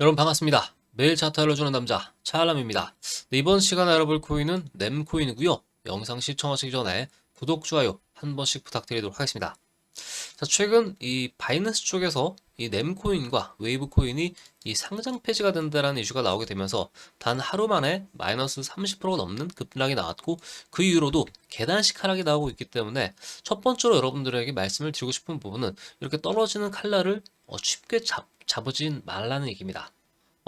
여러분 반갑습니다. 매일 차트 알려주는 남자 차알람입니다. 네, 이번 시간에 알아볼 코인은 램코인이고요. 영상 시청하시기 전에 구독, 좋아요 한 번씩 부탁드리도록 하겠습니다. 자, 최근 이 바이낸스 쪽에서 이 램코인과 웨이브 코인이 이 상장 폐지가 된다라는 이슈가 나오게 되면서 단 하루 만에 마이너스 30%가 넘는 급락이 나왔고 그 이후로도 계단식 하락이 나오고 있기 때문에 첫 번째로 여러분들에게 말씀을 드리고 싶은 부분은 이렇게 떨어지는 칼날을 어, 쉽게 잡, 잡으진 말라는 얘기입니다.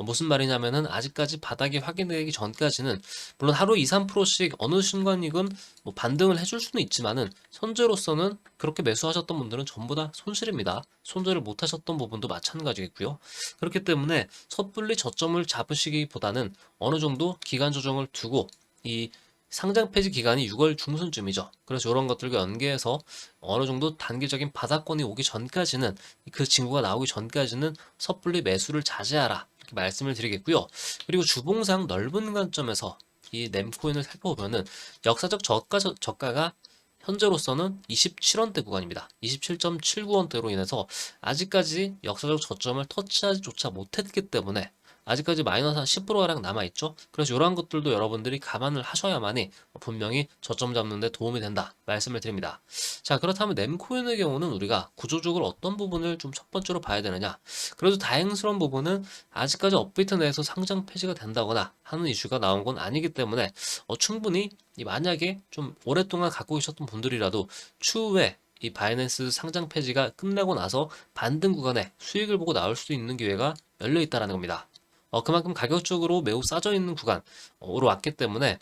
어, 무슨 말이냐면은 아직까지 바닥이 확인되기 전까지는 물론 하루 2, 3%씩 어느 순간이건 뭐 반등을 해줄 수는 있지만은 현재로서는 그렇게 매수하셨던 분들은 전부 다 손실입니다. 손절을 못 하셨던 부분도 마찬가지겠고요. 그렇기 때문에 섣불리 저점을 잡으시기보다는 어느 정도 기간 조정을 두고 이 상장 폐지 기간이 6월 중순쯤이죠. 그래서 이런 것들과 연계해서 어느 정도 단기적인 바닥권이 오기 전까지는 그 징후가 나오기 전까지는 섣불리 매수를 자제하라 말씀을 드리겠고요. 그리고 주봉상 넓은 관점에서 이 램코인을 살펴보면은 역사적 저가 저가가 현재로서는 27원대 구간입니다. 27.79원대로 인해서 아직까지 역사적 저점을 터치하지조차 못했기 때문에 아직까지 마이너스 한 10%가량 남아있죠. 그래서 이러한 것들도 여러분들이 감안을 하셔야만이 분명히 저점 잡는 데 도움이 된다 말씀을 드립니다. 자 그렇다면 램코인의 경우는 우리가 구조적으로 어떤 부분을 좀 첫 번째로 봐야 되느냐 그래도 다행스러운 부분은 아직까지 업비트 내에서 상장 폐지가 된다거나 하는 이슈가 나온 건 아니기 때문에 어, 충분히 이 만약에 좀 오랫동안 갖고 계셨던 분들이라도 추후에 이 바이낸스 상장 폐지가 끝나고 나서 반등 구간에 수익을 보고 나올 수도 있는 기회가 열려 있다라는 겁니다. 어, 그만큼 가격적으로 매우 싸져 있는 구간으로 왔기 때문에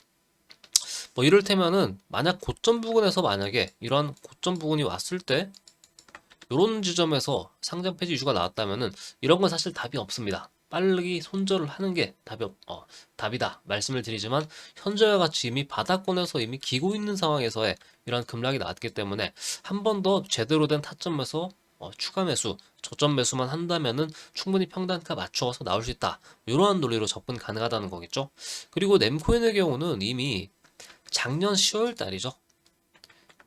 뭐 이를테면은 만약 고점 부근에서 만약에 이런 고점 부근이 왔을 때 이런 지점에서 상장 폐지 이슈가 나왔다면은 이런 건 사실 답이 없습니다. 빠르게 손절을 하는 게 답이 없, 어, 답이다 말씀을 드리지만 현재와 같이 이미 바닥권에서 이미 기고 있는 상황에서의 이런 급락이 나왔기 때문에 한 번 더 제대로 된 타점에서 어, 추가 매수, 저점 매수만 한다면은 충분히 평단가 맞추어서 나올 수 있다. 이러한 논리로 접근 가능하다는 거겠죠. 그리고 램코인의 경우는 이미 작년 10월 달이죠.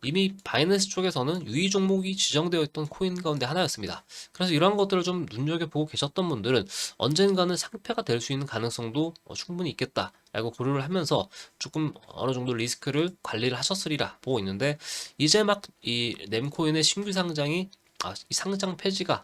이미 바이낸스 쪽에서는 유의 종목이 지정되어 있던 코인 가운데 하나였습니다. 그래서 이러한 것들을 좀 눈여겨보고 계셨던 분들은 언젠가는 상패가 될 수 있는 가능성도 어, 충분히 있겠다라고 고려를 하면서 조금 어느 정도 리스크를 관리를 하셨으리라 보고 있는데 이제 막 이 램코인의 신규 상장이 아, 이 상장 폐지가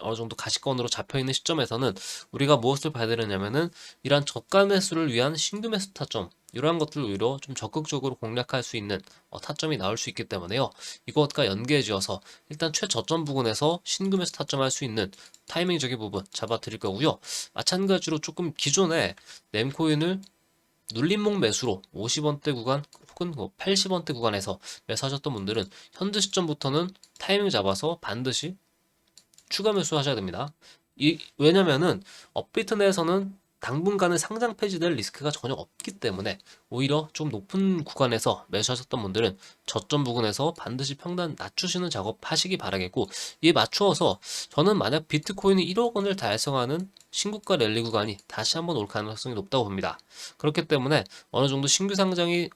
어느 정도 가시권으로 잡혀 있는 시점에서는 우리가 무엇을 봐야 되느냐면은 이러한 저가 매수를 위한 신규 매수 타점 이러한 것들을 오히려 좀 적극적으로 공략할 수 있는 어, 타점이 나올 수 있기 때문에요. 이것과 연계해 지어서 일단 최저점 부근에서 신규 매수 타점할 수 있는 타이밍적인 부분 잡아 드릴 거고요. 마찬가지로 조금 기존에 램코인을 눌림목 매수로 50원대 구간 혹은 80원대 뭐 구간에서 매수하셨던 분들은 현재 시점부터는 타이밍 잡아서 반드시 추가 매수 하셔야 됩니다. 이, 왜냐면은 업비트 내에서는 당분간은 상장 폐지될 리스크가 전혀 없기 때문에 오히려 좀 높은 구간에서 매수하셨던 분들은 저점 부근에서 반드시 평단 낮추시는 작업 하시기 바라겠고 이에 맞추어서 저는 만약 비트코인이 1억 원을 달성하는 신고가 랠리 구간이 다시 한번 올 가능성이 높다고 봅니다. 그렇기 때문에 어느 정도 신규 상장이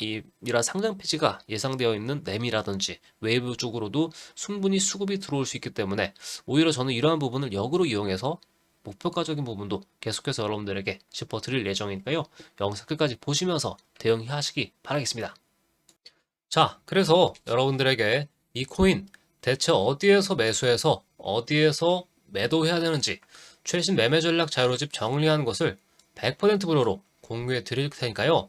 이 이런 상장 폐지가 예상되어 있는 램이라든지 웨이브 쪽으로도 충분히 수급이 들어올 수 있기 때문에 오히려 저는 이러한 부분을 역으로 이용해서 목표가적인 부분도 계속해서 여러분들에게 짚어드릴 예정이니까요. 영상 끝까지 보시면서 대응하시기 바라겠습니다. 자, 그래서 여러분들에게 이 코인 대체 어디에서 매수해서 어디에서 매도해야 되는지 최신 매매 전략 자료집 정리한 것을 100% 무료로 공유해 드릴 테니까요.